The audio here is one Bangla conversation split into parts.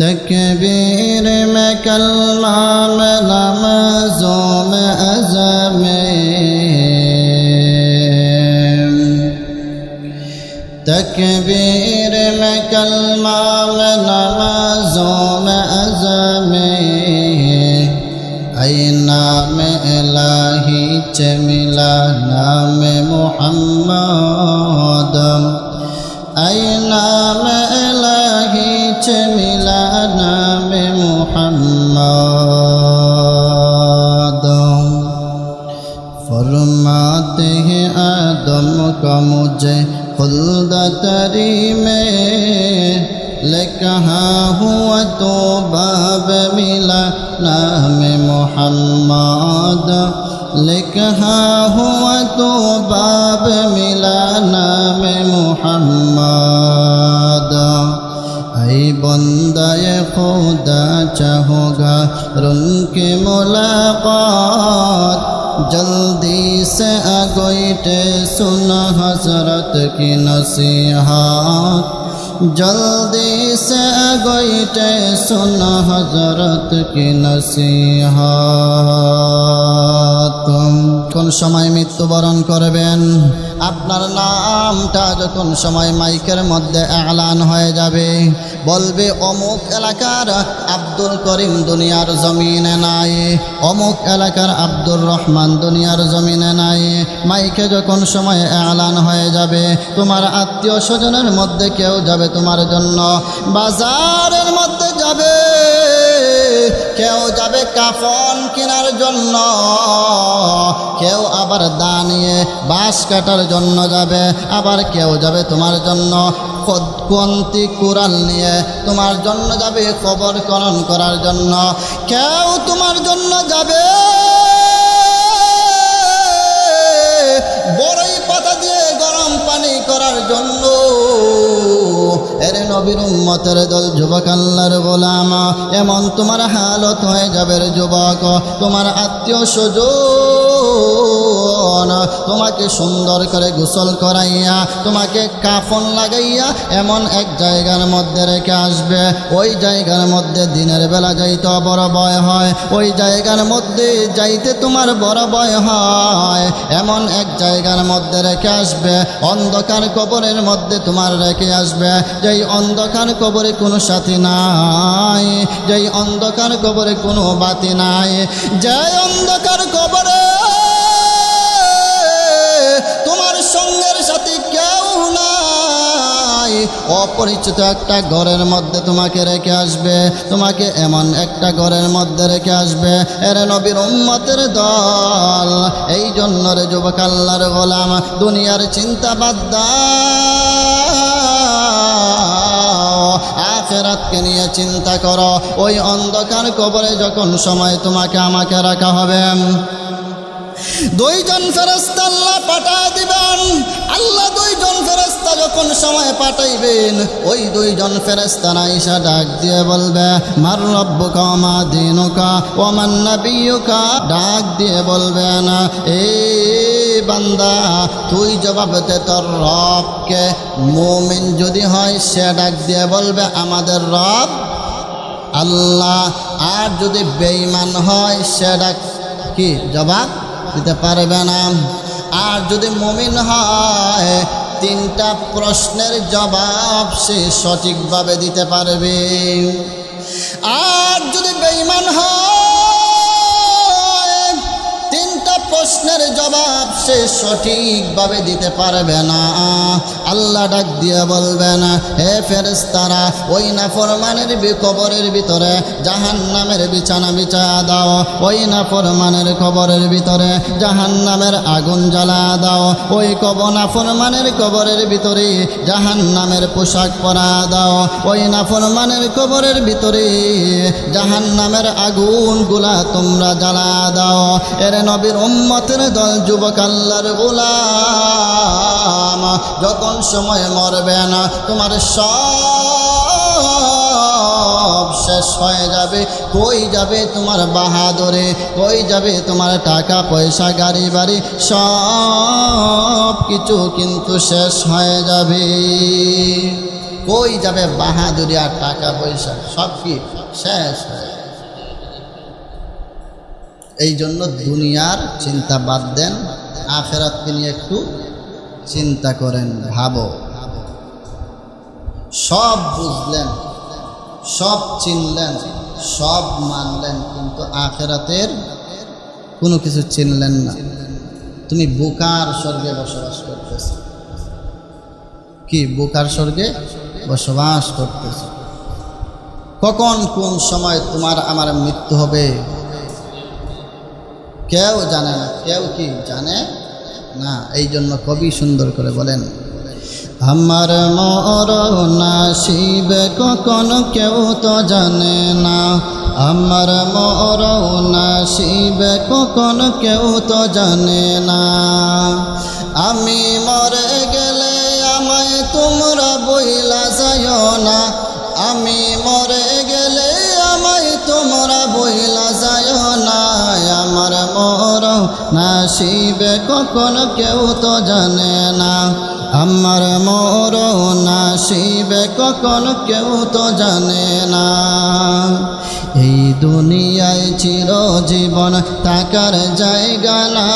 تکبیر میں میں نمازوں میں عزم تکبیر میں میں نمازوں میں عزم اے نام الہی چملا نام محمد. اے نام আছে মিলা নামে মোহাম্মদ ফরমাতে হে আদম কা মুঝে খুলদ তরি মে ले कहा हुआ तो बाब मिला नाम मोहम्मद ले कहा हुआ तो बाब मिला नाम मोहम्मद بندے خدا چاہو گا رن کے ملاقات جلدی سے اگوئٹے سن حضرت کی نصیحات جلدی سے اگوئٹے سن حضرت کی نصیحات কোন সময় মৃত্যুবরণ করবেন, আপনার নামটা যখন সময় মাইকের মধ্যে এলান হয়ে যাবে, বলবে, অমুক এলাকার আব্দুল করিম দুনিয়ার জমিনে নাই, অমুক এলাকার আব্দুর রহমান দুনিয়ার জমিনে নাই। মাইকে যখন সময় এলান হয়ে যাবে, তোমার আত্মীয় স্বজনের মধ্যে কেউ যাবে তোমার জন্য, বাজারের মধ্যে যাবে। কেউ যাবে কাফন কেনার জন্য, কেউ আবার দা নিয়ে বাঁশ কাটার জন্য যাবে, আবার কেউ যাবে তোমার জন্য কন্তি কুরাল নিয়ে তোমার জন্য যাবে কবর করণ করার জন্য, কেউ তোমার জন্য যাবে বড়ই পাতা দিয়ে গরম পানি করার জন্য। এরে নবীর উম্মতের দল যুবক আল্লাহর গোলাম। এমন তোমার হালত হয়ে যাবে যুবক। তোমার আত্মীয় স্বজন। তোমাকে সুন্দর করে গোসল করাইয়া, তোমাকে কাফন লাগাইয়া এমন এক জায়গার মধ্যে রেখে আসবে। ওই জায়গার মধ্যে দিনের বেলা যাইতে বড় ভয় হয়। ওই জায়গার মধ্যে যাইতে তোমার বড় ভয় হয়। এমন এক জায়গার মধ্যে রেখে আসবে। অন্ধকার কবরের মধ্যে তোমার রেখে আসবে। যেই অন্ধকার কবরে কোনো সাথী নাই, যেই অন্ধকার কবরে কোনো বাতি নাই, যেই অন্ধকার অপরিচিত একটা ঘরের মধ্যে তোমাকে রেখে আসবে। তোমাকে এমন একটা ঘরের মধ্যে রেখে আসবে। এর নবীর উম্মতের দল। এই জন্য রে যুবক আল্লাহর গোলাম, দুনিয়ার চিন্তা বাদ আখেরাতকে নিয়ে চিন্তা করো। ওই অন্ধকার কবরে যখন সময় তোমাকে আমাকে রাখা হবে। দুইজন ফেরেস্তা আল্লাহ পাঠা দিবেন। আল্লাহ দুইজন ফেরেস্তা যখন সময় পাঠাইবেন, ওই দুইজন ফেরেস্তা নাইসা ডাক দিয়ে বলবে, মার রব্বুকা মা দিনুকা ও মান নবিয়ুকা? ডাক দিয়ে বলবেন এ বান্দা, তুই জবাব দে তোর রবকে। মুমিন যদি হয়, সে ডাক দিয়ে বলবে, আমাদের রব আল্লাহ। আর যদি বেঈমান হয়, সে ডাক কি, জবাব দিতে পারবে না। আর যদি মমিন হয় তিনটা প্রশ্নের জবাব সে সঠিকভাবে দিতে পারবে। আর যদি বেইমান হয় প্রশ্নের জবাব সে সঠিকভাবে দিতে পারবে না। আল্লাহ ডাক দিয়ে বলবে না, হে ফেরেস্তারা ওই না ফরমানের কবরের ভিতরে জাহান নামের বিছানা বিছা দাও, ওই না ফরমানের কবরের ভিতরে জাহান নামের আগুন জ্বালা দাও, ওই কব না ফরমানের কবরের ভিতরে জাহান নামের পোশাক পরা দাও, ওই না ফরমানের কবরের ভিতরে জাহান নামের আগুনগুলা তোমরা জ্বালা দাও। এর নবীর উম্মতের দল যুবক আল্লাহর গোলাম, যখন সময় মরবে না, তোমার সব শেষ হয়ে যাবে। কই যাবে তোমার বাহাদুরে? কই যাবে তোমার টাকা পয়সা, গাড়ি বাড়ি? সব কিছু কিন্তু শেষ হয়ে যাবে। কই যাবে বাহাদুরি আর টাকা পয়সা? সব কি শেষ হয়ে। এই জন্য দুনিয়ার চিন্তা বাদ দেন, আখেরাতকে নিয়ে একটু চিন্তা করেন, ভাবো। সব বুঝলেন, সব চিনলেন, সব মানলেন, কিন্তু আখেরাতের কোনো কিছু চিনলেন না। তুমি বোকার স্বর্গে বসবাস করতেছ। কি, বোকার স্বর্গে বসবাস করতেছ? কখন কোন সময় তোমার আমার মৃত্যু হবে? কেউ জানে না, কেউ কি জানে না? এই জন্য কবি সুন্দর করে বলেন, আমার মর নাসিবে কখন কেউ তো জানে না। আমার মর নাসিবে কখন কেউ তো জানে না। আমি মরে গেলে আমায় তোমরা বইলা যায় না। আমি মরে নাসিবে কখন কেউ তো জানে না। আমার মর নাসিবে কখন কেউ তো জানে না। এই দুনিয়ায় চির জীবন থাকার জায়গা না।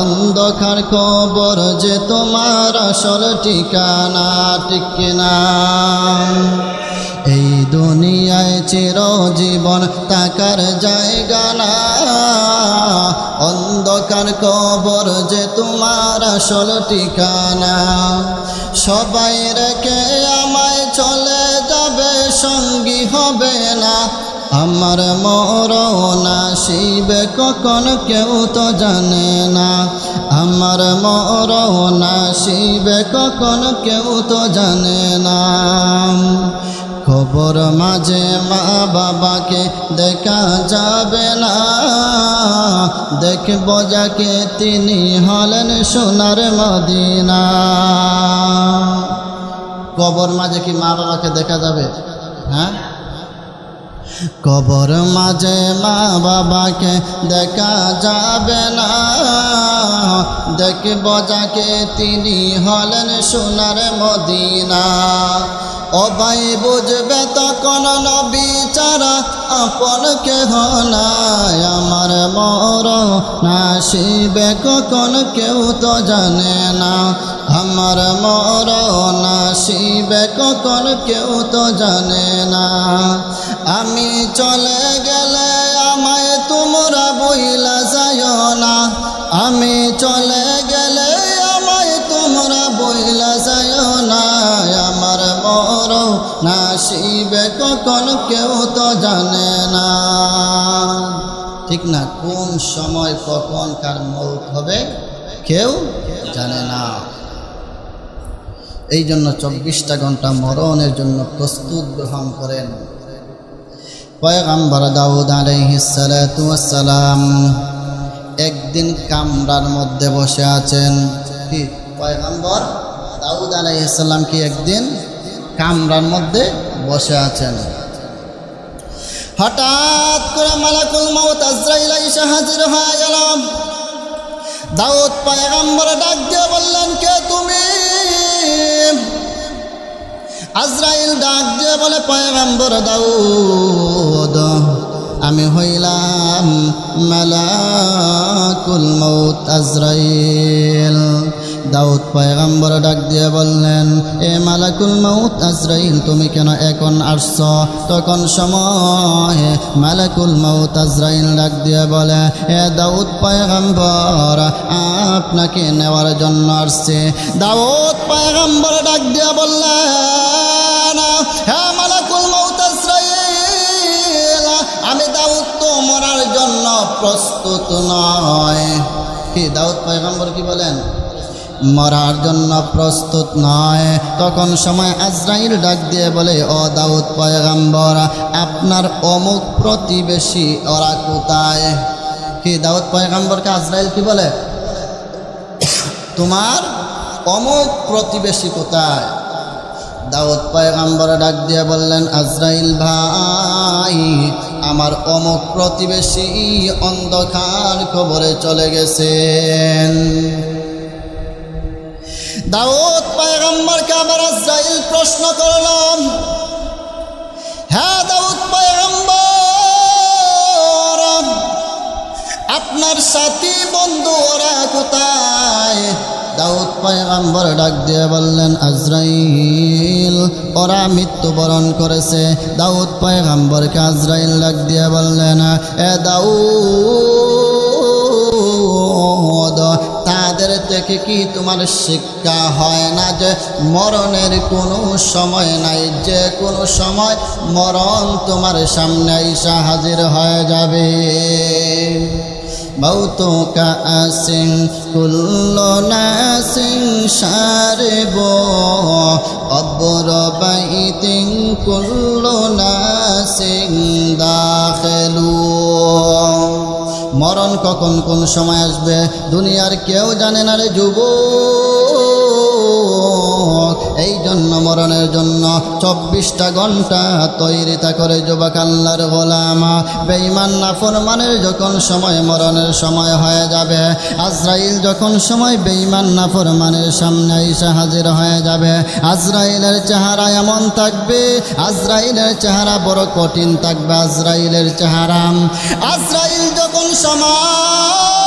অন্ধকার কবর যে তোমার আসল ঠিকানা ঠিক না এই দুনিয়ায় চির জীবন অন্ধকার কবর যে তোমার আসল ঠিকানা। সবাই রেখে আমায় চলে যাবে, সঙ্গী হবে না। আমার মরণ আসিবে কখন কেউ তো জানে না। আমার মরণ আসিবে কখন কেউ তো জানে না। খবর মাঝে মা বাবাকে দেখা যাবে না। দেখব যাকে তিনি হলেন সোনার মদিনা। কবর মাঝে কি মা বাবাকে দেখা যাবে? হ্যাঁ? কবর মাঝে মা বাবাকে দেখা যাবে না। দেখব যাকে তিনি হলেন সোনার মদিনা। অবাই বুঝবে তখন নবী চারা আপন কেহ নাই, আমার মর নাসিবে কখন কেউ তো জানে না। আমার মর নাসিবে কখন কেউ তো জানে না। আমি চলে গেলে আমায় তোমরা বইলা যায় না। আমি চলে গেলে আমায় তোমরা বইলা যায় না। আমার মর কখন কেউ তো জানে না। ঠিক না, কোন সময় কখন কার মৌত হবে, কেউ জানে না। এই জন্য চব্বিশটা ঘণ্টা মরণের জন্য প্রস্তুত গ্রহণ করেন। পয়গাম্বর দাউদ আলাইহিসালাম একদিন কামরার মধ্যে বসে আছেন। কি, পয়গাম্বর দাউদ আলাইহিসাল্লাম কি একদিন কামরার মধ্যে বসে আছেন। হঠাৎ করে মালাকুল মৌত আজরাইল এসে হাজির হয়ে গেলাম। দাউদ পয়গাম্বর ডাক দিয়ে বললেন, কে তুমি? আজরাইল ডাক দিয়ে বলে, পয়গাম্বর দাউদ, আমি হইলাম মালাকুল মৌত আজরাইল। দাউদ পয়গাম্বর ডাক দিয়ে বললেন, এ মালাকুল মৌত আজরাইল, তুমি কেন এখন আসছ? তখন সময় মালাকুল মৌত আজরাইল ডাক দিয়ে বলে, এ দাউদ পয়গাম্বর, আপনাকে নেওয়ার জন্য আসছে। দাউদ পয়গাম্বর ডাক দিয়ে বললেন হ্যাঁ মালাকুল মৌত আজরাইল, আমি দাউদ তো মরার জন্য প্রস্তুত নয়। কি, দাউদ পয়গাম্বর কি বলেন? মরার জন্য প্রস্তুত নয়। তখন সময় আজরাইল ডাক দিয়ে বলে, ও দাউদ পয়গাম্বর, আপনার অমুক প্রতিবেশী, ওরা কোথায়? কি, দাউদ পয়গাম্বরকে আজরাইল কি বলে? তোমার অমুক প্রতিবেশী কোথায়? দাউদ পয়গাম্বর ডাক দিয়ে বললেন, আজরাইল ভাই, আমার অমুক প্রতিবেশী অন্ধকার খবরে চলে গেছেন। দাউদ পায়গাম্বরকে আবার আজরাইল প্রশ্ন করলাম হ্যাঁ দাউদ পায়গাম্বর, আপনার সাথী বন্ধু ওরা কোথায়? দাউদ পয়গাম্বর ডাক দিয়ে বললেন, আজরাইল, ওরা মৃত্যুবরণ করেছে। দাউদ পয়গাম্বরকে আজরাইল ডাক দিয়ে বললেন, এ দাউদ থেকে কি তোমার শিক্ষা হয় না যে মরণের কোনো সময় নাই? যে কোনো সময় মরণ তোমার সামনে আইসা হাজির হয়ে যাবে। কা আসিং কুল্লো নাসিং সারেব অব্বর বাইতিং কুল্লো নাসিং দাখেলু। মরণ কখন কোন সময় আসবে? দুনিয়ার কেউ জানে না রে যুব এই জন্য মরণের জন্য চব্বিশটা ঘণ্টা তৈরিতা করে যুবক আল্লাহর গোলামা। বেঈমান নাফরমানের যখন সময় মরণের সময় হয়ে যাবে, আজরাইল যখন সময় বেঈমান নাফরমানের সামনে এসে হাজির হয়ে যাবে, আজরাইলের চেহারা এমন থাকবে, আজরাইলের চেহারা বড় কঠিন থাকবে, আজরাইলের চেহারা। আজরাইল যখন সময়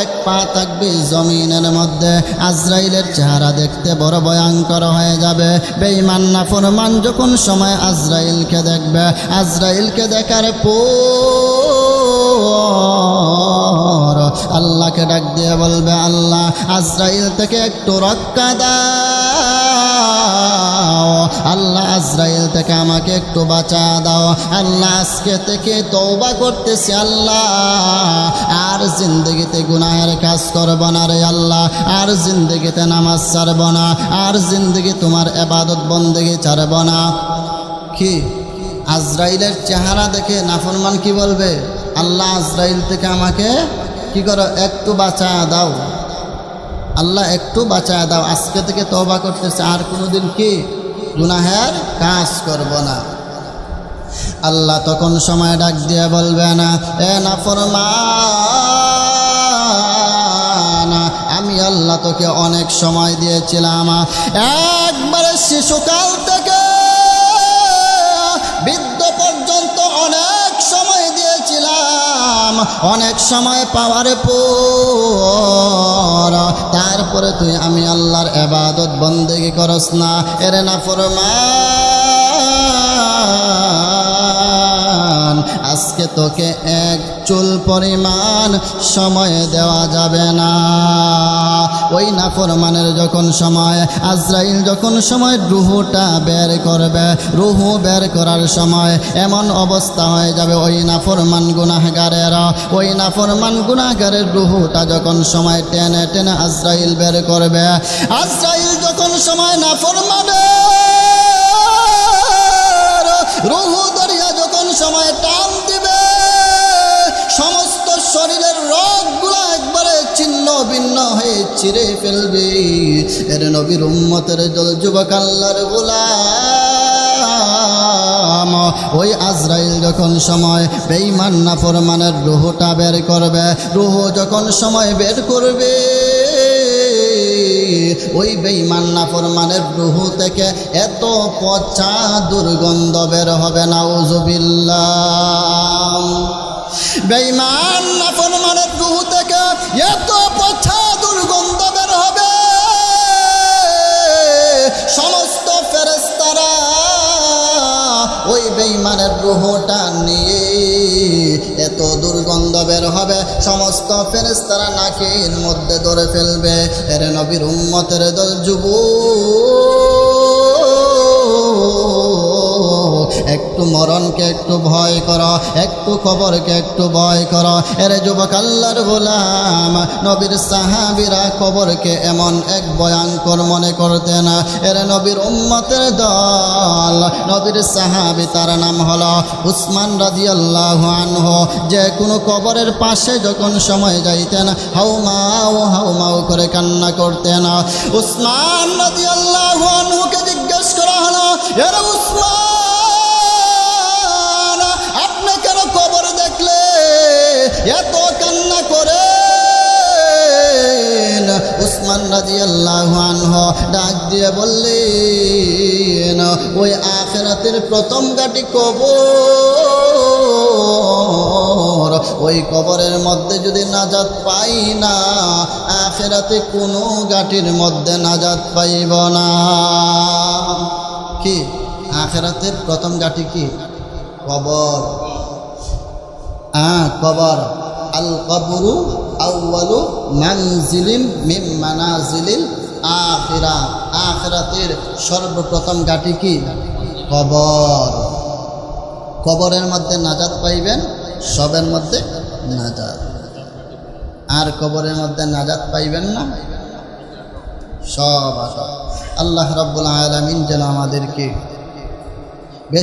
এক পা থাকবে জমিনের মধ্যে। আজরাইলের চেহারা দেখতে বড় ভয়ঙ্কর হয়ে যাবে। বেঈমান নাফরমান যখন সময় আজরাইলকে দেখবে। আজরাইলকে দেখার পর আল্লাহকে ডাক দিয়ে বলবে, আল্লাহ, আজরাইল থেকে একটু রক্ষা দাও। আল্লাহ আজরাইল থেকে আমাকে একটু বাঁচা দাও। আল্লাহ আজকে থেকে তৌবা করতেছি, আল্লাহ। আর জিন্দগিতে গুনাহের কাজ করব না রে আল্লাহ। আর জিন্দগিতে নামাজ ছাড়ব না। আর জিন্দগি তোমার এবাদত বন্দেগি ছাড়ব না। কি? আজরাইলের চেহারা দেখে নাফরমান কি বলবে? আল্লাহ আজরাইল থেকে আমাকে কি করো? একটু বাঁচা দাও। আল্লাহ একটু বাঁচায় দাও। আজকে থেকে তবা করতেছে। আর কোনোদিন কি? গুনাহের কাজ করব না। আল্লাহ তখন সময় ডাক দিয়ে বলবে না, এ না ফরমা আমি আল্লাহ তোকে অনেক সময় দিয়েছিলাম। একবারে শিশুকাল অনেক সময় পাওয়ার পর, তারপরে তুই আমি আল্লাহর এবাদত বন্দেগি করস না। এরে না ফরমান, আজকে তোকে এক চুল পরিমাণ সময় দেওয়া যাবে না। ওই নাফরমানের যখন সময়, আজরাইল যখন সময় রুহুটা বের করবে, রুহু বের করার সময় এমন অবস্থা হয়ে যাবে, ওই নাফরমান গুনাহগারের, ওই নাফরমান গুনাহগারের রুহুটা যখন সময় টেনে টেনে আজরাইল বের করবে, আজরাইল যখন সময় নাফরমানের রুহু দরিয়া যখন সময় টান দিবে, সমস্ত শরীরের ছিন্ন ভিন্ন হয়ে ছিঁড়ে ফেলবে। এর নবীর উম্মতের জল যুবক আল্লাহর ওই আজরাইল যখন সময় বেঈমান না ফরমানের রুহুটা বের করবে, রুহু যখন সময় বের করবে, ওই বেঈমান না ফরমানের রুহু থেকে এত পচা দুর্গন্ধ বের হবে না উজুবিল্লাহ বেঈমান না ফরমানের রুহু এত পচা দুর্গন্ধ বের হবে। সমস্ত ফেরেস্তারা ওই বেঈমানের রুহটা নিয়ে এত দুর্গন্ধ বের হবে। সমস্ত ফেরেস্তারা নাকের মধ্যে ধরে ফেলবে। এর নবীর উম্মতের দল যুব একটু মরণকে একটু ভয় করো, একটু খবরকে একটু ভয় করো। এর যুবক আল্লাহর গোলাম নবীর সাহাবিরা কবরকে এমন এক ভয়ঙ্কর মনে করতেন। এর নবীর উম্মতের দল, নবীর সাহাবি তার নাম হলো উসমান রাজিয়াল্লাহ আনহ। যে কোনো কবরের পাশে যখন সময় যাইতেন হাউমাও হাউমাও করে কান্না করতেন। উসমান রাজিয়াল্লাহ আনহুকে জিজ্ঞেস করা হলো, এর উসমান ওসমান রাজি ডাক দিয়ে বললেন, ওই আখেরাতের প্রথম গাটি কবর, ওই কবরের মধ্যে যদি নাজাত পাই না, আখেরাতে কোনো গাটির মধ্যে নাজাত পাইব না। কি? আখেরাতের প্রথম গাটি কি? কবর। আ, কবর। আল কবরু আউয়ালু মানজিলিম মিম মানাজিলিল আখিরা। আখিরাতের সর্বপ্রথম গাটি কি? কবর। কবরের মধ্যে নাজাত পাইবেন, সবের মধ্যে নাজাত। আর কবরের মধ্যে নাজাত পাইবেন না, সব আসা আল্লাহ রাব্বুল আলামিন যেন আমাদেরকে